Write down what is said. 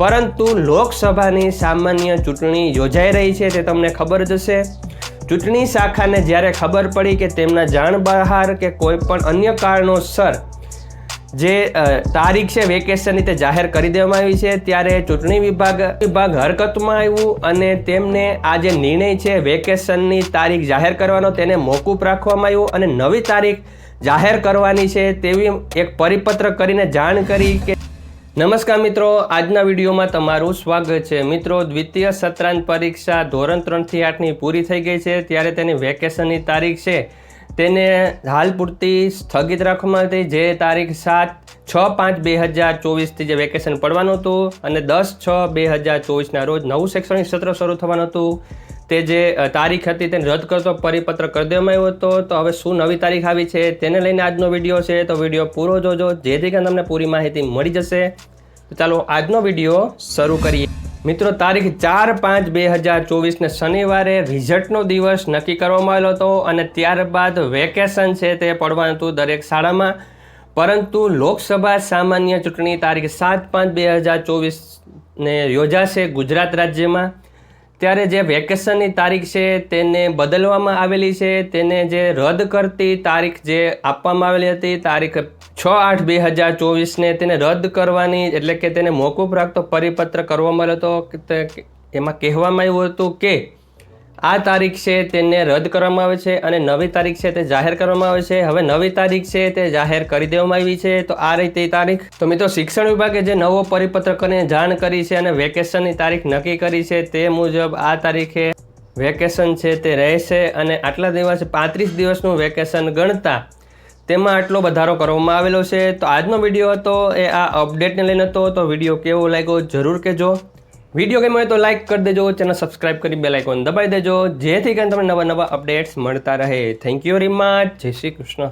પરંતુ લોકસભાની સામાન્ય ચૂંટણી યોજાઈ રહી છે તે તમને ખબર જ હશે. ચૂંટણી શાખાને જ્યારે ખબર પડી કે તેમના જાણ બહાર કે કોઈ પણ અન્ય કારણોસર જે તારીખ છે વેકેશનની તે જાહેર કરી દેવામાં આવી છે, ત્યારે ચૂંટણી વિભાગ વિભાગ હરકતમાં આવ્યું અને તેમને આ જે નિર્ણય છે વેકેશનની તારીખ જાહેર કરવાનો તેને મોકૂફ રાખવામાં આવ્યું અને નવી તારીખ જાહેર કરવાની છે તેવી એક પરિપત્ર કરીને જાણ કરી કે નમસ્કાર મિત્રો, આજના વિડીયોમાં તમારું સ્વાગત છે. મિત્રો, દ્વિતીય સત્રાંત પરીક્ષા ધોરણ ત્રણથી આઠની પૂરી થઈ ગઈ છે. ત્યારે તેની વેકેશનની તારીખ છે. તેને હાલ પૂરતી સ્થગિત રાખવામાં હતી. જે તારીખ સાત છ પાંચ બે હજાર ચોવીસથી જે વેકેશન પડવાનું હતું અને દસ છ બે હજાર ચોવીસના રોજ નવું શૈક્ષણિક સત્ર શરૂ થવાનું હતું. તે જે તારીખ હતી તેને રદ કરતો પરિપત્ર કરી દેવામાં આવ્યો હતો. તો હવે શું નવી તારીખ આવી છે તેને લઈને આજનો વીડિયો છે. તો વીડિયો પૂરો જોજો, જેથી કરીને તમને પૂરી માહિતી મળી જશે. તો ચાલો આજનો વીડિયો શરૂ કરીએ. મિત્રો, તારીખ ચાર પાંચ બે હજાર ચોવીસને શનિવારે રિઝલ્ટનો દિવસ નક્કી કરવામાં આવેલો હતો અને ત્યારબાદ વેકેશન છે તે પડવાનું હતું દરેક શાળામાં. પરંતુ લોકસભા સામાન્ય ચૂંટણી તારીખ સાત પાંચ બે હજાર ચોવીસને યોજાશે ગુજરાત રાજ્યમાં. ત્યારે જે વેકેશનની તારીખ છે તેને બદલવામાં આવેલી છે. તેને જે રદ કરતી તારીખ જે આપવામાં આવેલી હતી, તારીખ છ આઠ બે હજાર ચોવીસને તેને રદ કરવાની, એટલે કે તેને મોકૂફ રાખતો પરિપત્ર કરવામાં આવ્યો હતો. એમાં કહેવામાં આવ્યું હતું કે આ તારીખ છે તેને રદ કરવામાં આવે છે અને નવી તારીખ છે તે જાહેર કરવામાં આવે છે. હવે નવી તારીખ છે તે જાહેર કરી દેવામાં આવી છે. તો આ રીતે તારીખ. તો મિત્રો શિક્ષણ વિભાગે જે નવો પરિપત્ર કરીને જાણ કરી છે અને વેકેશનની તારીખ નક્કી કરી છે તે મુજબ આ તારીખે વેકેશન છે તે રહેશે અને આટલા દિવસ પાંત્રીસ દિવસનું વેકેશન ગણતા તેમાં આટલો વધારો કરવામાં આવેલો છે. તો આજનો વીડિયો હતો એ આ અપડેટને લઈને હતો. તો વીડિયો કેવો લાગ્યો જરૂર કહેજો. વીડિયો ગમ્યો હોય તો લાઇક કરી દેજો, ચેનલ સબસ્ક્રાઇબ કરી બેલ આઇકોન દબાઈ દેજો. જેથી કરીને તમને નવા નવા અપડેટ્સ મળતા રહે. થેન્ક યુ વેરી મચ જય શ્રી કૃષ્ણ.